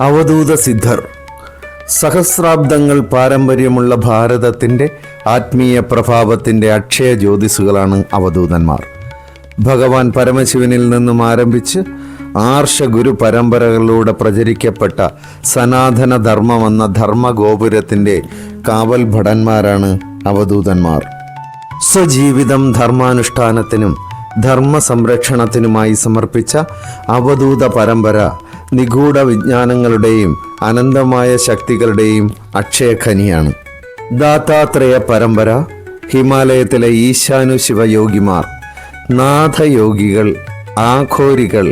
അവധൂത സിദ്ധർ. സഹസ്രാബ്ദങ്ങൾ പാരമ്പര്യമുള്ള ഭാരതത്തിന്റെ ആത്മീയ പ്രഭാവത്തിന്റെ അക്ഷയ ജ്യോതിസുകളാണ് അവധൂതന്മാർ. ഭഗവാൻ പരമശിവനിൽ നിന്നും ആരംഭിച്ച് ആർഷ ഗുരു പരമ്പരകളിലൂടെ പ്രചരിക്കപ്പെട്ട സനാതന ധർമ്മമെന്ന ധർമ്മഗോപുരത്തിന്റെ കാവൽ ഭടന്മാരാണ് അവധൂതന്മാർ. സ്വജീവിതം ധർമാനുഷ്ഠാനത്തിനും ധർമ്മ സംരക്ഷണത്തിനുമായി സമർപ്പിച്ച അവധൂത പരമ്പര നിഗൂഢ വിജ്ഞാനങ്ങളുടെയും അനന്തമായ ശക്തികളുടെയും അക്ഷയഖനിയാണ്. ദാത്താത്രേയ പരമ്പര ഹിമാലയത്തിലെ ഈശാനു ശിവയോഗിമാർ നാഥയോഗികൾ ആഘോരികൾ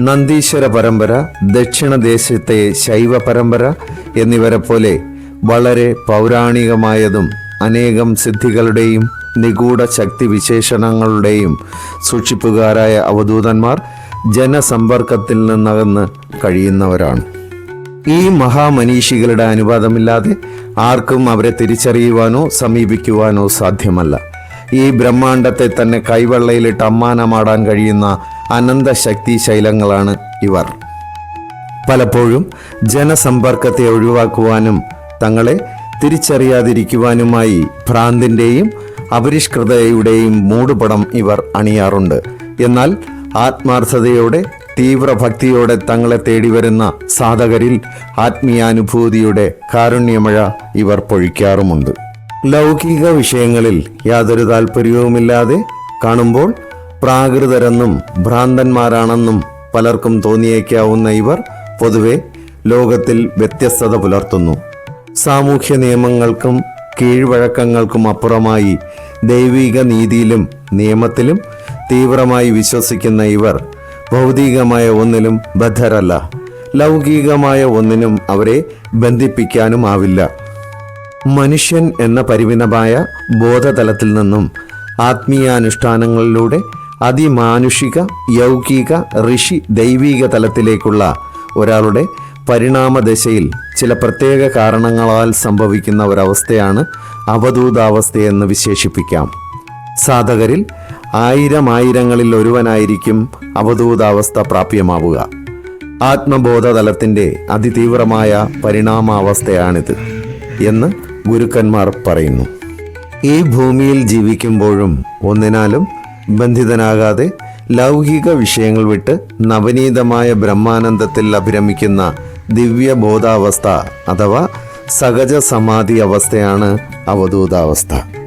നന്ദീശ്വര പരമ്പര ദക്ഷിണദേശത്തെ ശൈവ പരമ്പര എന്നിവരെ പോലെ വളരെ പൗരാണികമായതും അനേകം സിദ്ധികളുടെയും നിഗൂഢ ശക്തി വിശേഷണങ്ങളുടെയും സൂക്ഷിപ്പുകാരായ അവധൂതന്മാർ ജനസമ്പർക്കത്തിൽ നിന്നകന്ന് കഴിയുന്നവരാണ്. ഈ മഹാമനീഷികളുടെ അനുവാദമില്ലാതെ ആർക്കും അവരെ തിരിച്ചറിയുവാനോ സമീപിക്കുവാനോ സാധ്യമല്ല. ഈ ബ്രഹ്മാണ്ടത്തെ തന്നെ കൈവെള്ളയിലിട്ട് അമ്മാനമാടാൻ കഴിയുന്ന അനന്ത ശക്തി ശൈലങ്ങളാണ് ഇവർ. പലപ്പോഴും ജനസമ്പർക്കത്തെ ഒഴിവാക്കുവാനും തങ്ങളെ തിരിച്ചറിയാതിരിക്കുവാനുമായി ഭ്രാന്തിന്റെയും അപരിഷ്കൃതയുടെയും മൂടുപടം ഇവർ അണിയാറുണ്ട്. എന്നാൽ ആത്മാർത്ഥതയോടെ തീവ്രഭക്തിയോടെ തങ്ങളെ തേടി വരുന്ന സാധകരിൽ ആത്മീയാനുഭൂതിയുടെ കാരുണ്യമഴ ഇവർ പൊഴിക്കാറുമുണ്ട്. ലൗകിക വിഷയങ്ങളിൽ യാതൊരു താല്പര്യവുമില്ലാതെ കാണുമ്പോൾ പ്രാകൃതരെന്നും ഭ്രാന്തന്മാരാണെന്നും പലർക്കും തോന്നിയേക്കാവുന്ന ഇവർ പൊതുവെ ലോകത്തിൽ വ്യത്യസ്തത പുലർത്തുന്നു. സാമൂഹ്യ നിയമങ്ങൾക്കും കീഴ്വഴക്കങ്ങൾക്കും അപ്പുറമായി ദൈവിക നീതിയിലും നിയമത്തിലും തീവ്രമായി വിശ്വസിക്കുന്ന ഇവർ ഭൗതികമായ ഒന്നിലും ബദ്ധരല്ല. ലൗകികമായ ഒന്നിനും അവരെ ബന്ധിപ്പിക്കാനും ആവില്ല. മനുഷ്യൻ എന്ന പരിമിതമായ ബോധതലത്തിൽ നിന്നും ആത്മീയാനുഷ്ഠാനങ്ങളിലൂടെ അതിമാനുഷിക യൗകിക ഋഷി ദൈവിക തലത്തിലേക്കുള്ള ഒരാളുടെ പരിണാമദശയിൽ ചില പ്രത്യേക കാരണങ്ങളാൽ സംഭവിക്കുന്ന ഒരവസ്ഥയാണ് അവധൂതാവസ്ഥയെന്ന് വിശേഷിപ്പിക്കാം. സാധകരിൽ ആയിരം ആയിരങ്ങളിൽ ഒരുവനായിരിക്കും അവധൂതാവസ്ഥ പ്രാപ്യമാവുക. ആത്മബോധതലത്തിന്റെ അതിതീവ്രമായ പരിണാമാവസ്ഥയാണിത് എന്ന് ഗുരുക്കന്മാർ പറയുന്നു. ഈ ഭൂമിയിൽ ജീവിക്കുമ്പോഴും ഒന്നിനാലും ബന്ധിതനാകാതെ ലൗകിക വിഷയങ്ങൾ വിട്ട് നവനീതമായ ബ്രഹ്മാനന്ദത്തിൽ അഭിരമിക്കുന്ന ദിവ്യബോധാവസ്ഥ അഥവാ സഹജ സമാധി അവസ്ഥയാണ് അവധൂതാവസ്ഥ.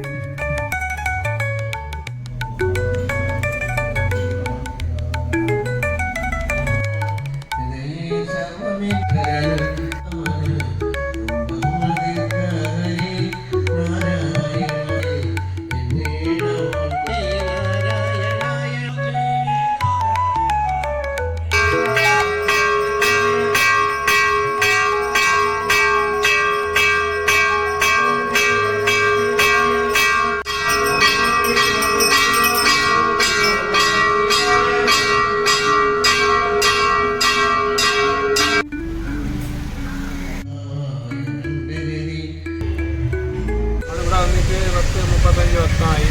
മുപ്പത്തഞ്ച് വർഷമായി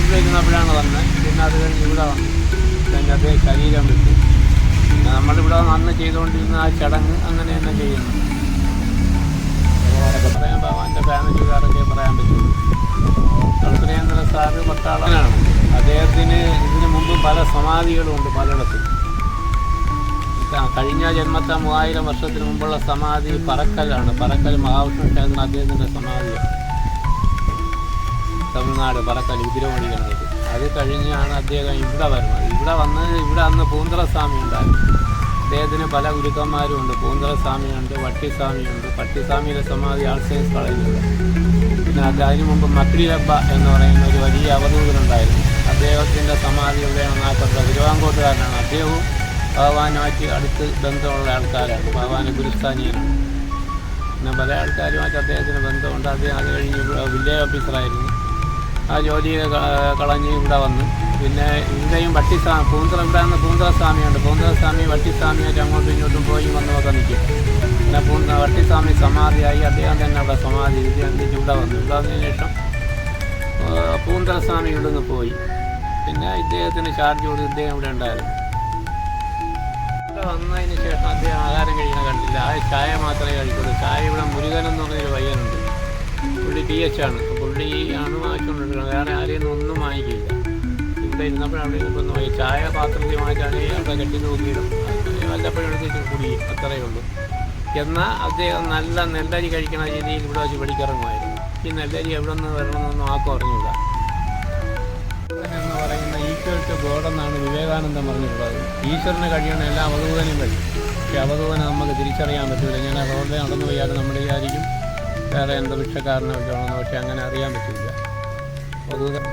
ഇവിടെ ഇരുന്നപ്പോഴാണ് വന്നത് പിന്നെ അത് കഴിഞ്ഞ് ഇവിടെ വന്നു. പിന്നെ അദ്ദേഹം ശരീരം വിട്ടു. പിന്നെ നമ്മളിവിടെ അന്ന് ചെയ്തുകൊണ്ടിരുന്ന ആ ചടങ്ങ് അങ്ങനെ തന്നെ ചെയ്യുന്നു. പറയാൻ ഭഗവാന്റെ ഫാമിലിക്കാരൊക്കെ പറയാൻ പറ്റുള്ളൂ കളത്രേന്ദ്ര സാറ് പട്ടാളനാണ്. അദ്ദേഹത്തിന് ഇതിനു മുമ്പ് പല സമാധികളുമുണ്ട് പലയിടത്തും. കഴിഞ്ഞ ജന്മത്തെ മൂവായിരം വർഷത്തിന് മുമ്പുള്ള സമാധി പറക്കലാണ്. പറക്കൽ മഹാവിഷ്ണു ക്ഷേത്രം അദ്ദേഹത്തിന്റെ സമാധിയാണ്. തമിഴ്നാട് പറക്കൽ ഉതിരമണിക്കുന്നത് അത് കഴിഞ്ഞാണ് അദ്ദേഹം ഇവിടെ വരുന്നത്. ഇവിടെ വന്ന് ഇവിടെ അന്ന് പൂന്തളസ്വാമി ഉണ്ടായിരുന്നു അദ്ദേഹത്തിന് പല ഗുരുക്കന്മാരും ഉണ്ട്. പൂന്തറസ്വാമിയുണ്ട് വട്ടിസ്വാമിയുണ്ട് പട്ടിസ്വാമിയുടെ സമാധി ആൾസൈൻസ് കളയുന്നത് പിന്നെ അത് അതിനു മുമ്പ് മക്രിയബ്ബ എന്ന് പറയുന്ന ഒരു വലിയ അവധൂതനുണ്ടായിരുന്നു. അദ്ദേഹത്തിന്റെ സമാധി ഇവിടെയാണ് നാൽപ്പത് തിരുവാങ്കോട്ടുകാരനാണ്. അദ്ദേഹവും ഭഗവാനുമായിട്ട് അടുത്ത് ബന്ധമുള്ള ആൾക്കാരാണ്. ഭഗവാന് ഗുരുസ്ഥാനീയനാണ്. പിന്നെ പല ആൾക്കാരുമായിട്ട് അദ്ദേഹത്തിന് ബന്ധമുണ്ട്. അദ്ദേഹം അത് കഴിഞ്ഞ് വില്ലേജ് ഓഫീസറായിരുന്നു. ആ ജോലിയെ ക- കളഞ്ഞ് ഇവിടെ വന്നു. പിന്നെ ഇവിടെയും വട്ടിസ്വാമി പൂന്തറ ഇവിടെ നിന്ന് പൂന്തറസ്വാമിയുണ്ട് സ്വാമിയുണ്ട് പൂന്തറ സ്വാമി വട്ടിസ്വാമിയായിട്ട് അങ്ങോട്ടും ഇങ്ങോട്ടും പോയി വന്നുമൊക്കെ നിൽക്കും. പിന്നെ പൂന്ത വട്ടിസ്വാമി സമാധിയായി. അദ്ദേഹം തന്നെ അവിടെ സമാധി എന്നിട്ട് ഇവിടെ വന്നു. ഇവിടെ വന്നതിന് ശേഷം പൂന്തറസ്വാമി പൂന്തറ സ്വാമി ഇവിടെ നിന്ന് പോയി. പിന്നെ ഇദ്ദേഹത്തിന് ചാർജ് കൊടുത്ത് ഇദ്ദേഹം ഇവിടെ ഉണ്ടായിരുന്നു. ഇവിടെ വന്നതിന് ശേഷം അദ്ദേഹം ആഹാരം കഴിക്കാൻ കണ്ടില്ല. ആ ചായ മാത്രമേ കഴിക്കുള്ളൂ. ചായ ഇവിടെ മുരുകൻ എന്ന് പറഞ്ഞൊരു പയ്യനുണ്ട്. പുള്ളി പി എച്ച് ആണ്. പുള്ളി ആണ് വാങ്ങിച്ചുകൊണ്ടിരിക്കുന്നത് വേറെ ആരെയും ഒന്നും വാങ്ങിക്കില്ല. ഇവിടെ ഇരുന്നപ്പോഴും അവിടെ ഇരുന്നപ്പോൾ നോക്കി ചായ പാത്രത്തിൽ വാങ്ങിച്ചാണെങ്കിൽ അവിടെ കെട്ടി നോക്കിയിടും വല്ലപ്പോഴും എടുത്തിട്ട് കുടിയും അത്രയേ ഉള്ളൂ. എന്നാൽ അദ്ദേഹം നല്ല നെല്ലരി കഴിക്കുന്ന രീതിയിൽ ഇവിടെ വെച്ച് വെടിക്കിറങ്ങുമായിരുന്നു ഈ നെല്ലരി എവിടെ നിന്ന് വരണമെന്നൊന്നും ആർക്കും അറിഞ്ഞില്ല എന്ന് പറയുന്ന ഈക്വൽ ടു ഗോഡ് എന്നാണ് വിവേകാനന്ദൻ പറഞ്ഞിട്ടുള്ളത്. ഈശ്വരന് കഴിയണ എല്ലാ അവധൂതനും കഴിയും. പക്ഷേ അവധൂതനെ നമുക്ക് തിരിച്ചറിയാൻ പറ്റില്ല ഞാൻ റോഡിൽ നടന്നു പോയാലും നമ്മൾ വിചാരിക്കും വേറെ എന്ത് കാരണം വെച്ചോണമെന്ന് പക്ഷെ അങ്ങനെ അറിയാൻ പറ്റില്ല. അവധൂതൻ